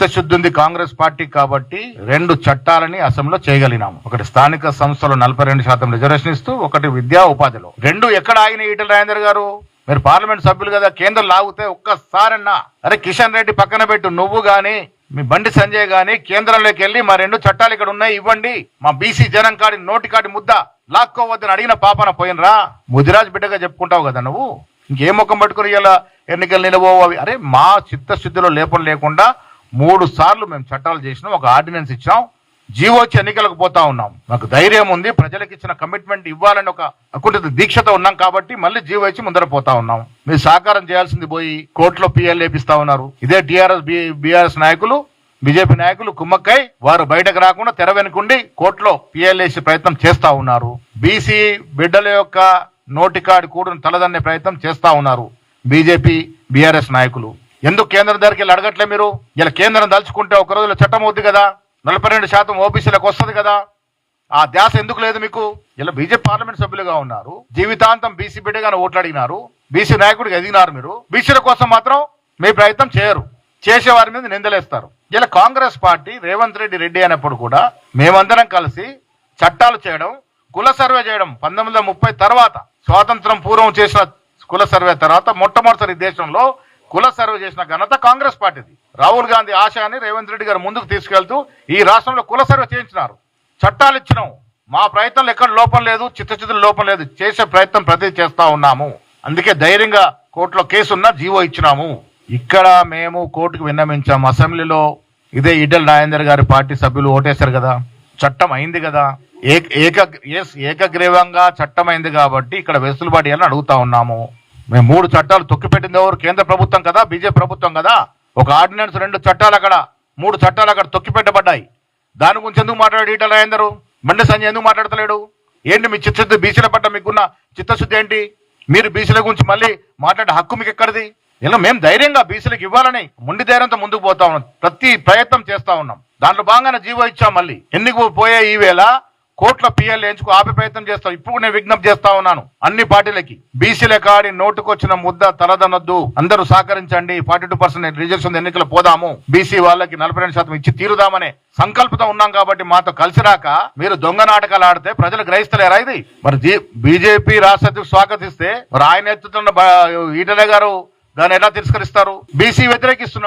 చిత్తశుద్ధి ఉంది కాంగ్రెస్ పార్టీ కాబట్టి రెండు చట్టాలని అసెంబ్లీలో చేయగలిగినాము. ఒకటి స్థానిక సంస్థలు నలభై రెండు శాతం రిజర్వేషన్ ఇస్తూ ఒకటి విద్యా ఉపాధిలో. రెండు ఎక్కడ ఆగిన ఈటల రాజేందర్ గారు? మీరు పార్లమెంట్ సభ్యులు కదా కేంద్రం లాగితే ఒక్కసారన్నా. అరే కిషన్ రెడ్డి పక్కన పెట్టు నువ్వు గాని మీ బండి సంజయ్ గాని కేంద్రంలోకి వెళ్ళి మా రెండు చట్టాలు ఇక్కడ ఉన్నాయి ఇవ్వండి. మా బీసీ జనం కాడి నోటి కాడి ముద్ద లాక్కోవద్దని అడిగిన పాపన పోయినరా? ముదిరాజ్ బిడ్డగా చెప్పుకుంటావు కదా నువ్వు? ఇంకేం ముఖం పట్టుకుని ఇలా ఎన్నికలు నిలబోవు అవి? అరే మా చిత్తశుద్ధిలో లేపం లేకుండా మూడు సార్లు మేము చట్టాలు చేసినాం ఒక ఆర్డినెన్స్ ఇచ్చాం జీవోచ్చి ఎన్నికలకు పోతా ఉన్నాం. మాకు ధైర్యం ఉంది ప్రజలకు ఇచ్చిన కమిట్మెంట్ ఇవ్వాలని ఒక అకుంఠిత దీక్షతో ఉన్నాం కాబట్టి మళ్ళీ జీవోచ్చి ముందర పోతా ఉన్నాం. మీరు సహకారం చేయాల్సింది పోయి కోర్టులో పిఎల్ లేపిస్తా ఉన్నారు. ఇదే టిఆర్ఎస్ బీఆర్ఎస్ నాయకులు బీజేపీ నాయకులు కుమ్మక్కై వారు బయటకు రాకుండా తెర వెనుకుండి కోర్టులో పిఎల్ వేసే ప్రయత్నం చేస్తా ఉన్నారు. బీసీ బిడ్డల యొక్క నోటికాడి కూడును తలదన్నే ప్రయత్నం చేస్తా ఉన్నారు. బీజేపీ బీఆర్ఎస్ నాయకులు. ఎందుకు కేంద్రం దగ్గరికి వెళ్ళి అడగట్లే మీరు? ఇలా కేంద్రం దలుచుకుంటే ఒక రోజులో చట్టం అవుద్ది కదా? నలభై రెండు శాతం ఓబీసీలకు వస్తుంది కదా? ఆ ధ్యాస ఎందుకు లేదు మీకు? ఇలా బీజేపీ పార్లమెంట్ సభ్యులుగా ఉన్నారు. జీవితాంతం బీసీ బిడ్డగానే ఓట్లు అడిగినారు. బీసీ నాయకుడికి ఎదిగినారు మీరు. బీసీల కోసం మాత్రం మీ ప్రయత్నం చేయరు. చేసే వారి మీద నిందలేస్తారు. ఇలా కాంగ్రెస్ పార్టీ రేవంత్ రెడ్డి రెడ్డి అయినప్పుడు కూడా మేమందరం కలిసి చట్టాలు చేయడం కుల సర్వే చేయడం పంతొమ్మిది వందల ముప్పై తర్వాత స్వాతంత్రం పూర్వం చేసిన కుల సర్వే తర్వాత మొట్టమొదటిసారి ఈ దేశంలో కుల సర్వే చేసిన ఘనత కాంగ్రెస్ పార్టీది. రాహుల్ గాంధీ ఆశయాన్ని రేవంత్ రెడ్డి గారు ముందుకు తీసుకెళ్తూ ఈ రాష్ట్రంలో కుల సర్వే చేయించినారు. చట్టాలు ఇచ్చినాం. మా ప్రయత్నంలో ఎక్కడ లోపం లేదు చిత్తచిత్తుల లోపం లేదు. చేసే ప్రయత్నం ప్రతి చేస్తా ఉన్నాము. అందుకే ధైర్యంగా కోర్టులో కేసున్నా జీవో ఇచ్చినాము. ఇక్కడ మేము కోర్టుకు విన్నవించాము అసెంబ్లీలో ఇదే ఈటెల రాజేందర్ గారి పార్టీ సభ్యులు ఓటేశారు కదా. చట్టం అయింది కదా. ఏక ఏక ఏకగ్రీవంగా చట్టం అయింది కాబట్టి ఇక్కడ వెసులుబాటు అని అడుగుతా ఉన్నాము. మేము మూడు చట్టాలు తొక్కిపెట్టింది ఎవరు? కేంద్ర ప్రభుత్వం కదా బీజేపీ ప్రభుత్వం కదా? ఒక ఆర్డినెన్స్ రెండు చట్టాలు అక్కడ మూడు చట్టాలు అక్కడ తొక్కిపెట్టబడ్డాయి. దాని గురించి ఎందుకు మాట్లాడాడు ఈటల రాజేందరు? బండి సంజయ్ ఎందుకు మాట్లాడతలేడు? ఏంటి మీ చిత్తశుద్ధి? బీసీల పట్ల మీకున్న చిత్తశుద్ధి ఏంటి? మీరు బీసీల గురించి మళ్ళీ మాట్లాడే హక్కు మీకు ఎక్కడిది ఇలా మేము ధైర్యంగా బీసీలకు ఇవ్వాలని ముండి ధైర్యంతో ముందుకు పోతా ఉన్నాం. ప్రతి ప్రయత్నం చేస్తా ఉన్నాం. దాంట్లో భాగంగానే జీవో ఇచ్చాం మళ్ళీ. ఎన్నికలు పోయే ఈ వేళ. కోట్ల పిఎల్ ఎంచుకు ఆపే ప్రయత్నం చేస్తాం ఇప్పుడు నేను విజ్ఞప్తి చేస్తా ఉన్నాను. అన్ని పార్టీలకి. బీసీల కాడి నోటుకొచ్చిన ముద్ద తలదనొద్దు. అందరూ సహకరించండి. ఫార్టీ టూ పర్సెంట్ రిజర్వేషన్ ఎన్నికలు పోదాము. బీసీ వాళ్ళకి నలభై రెండు శాతం ఇచ్చి తీరుదామనే సంకల్పంతో ఉన్నాం కాబట్టి మాతో కలిసి రాక మీరు దొంగ నాటకాలు ఆడితే ప్రజలు గ్రహిస్తలేరా ఇది? మరి బీజేపీ రాష్ట్ర స్వాగతిస్తే మరి ఆయన ఎత్తుతున్న బ- ఈటలే గారు దాన్ని ఎలా తిరస్కరిస్తారు? బీసీ వ్యతిరేకిస్తున్నారు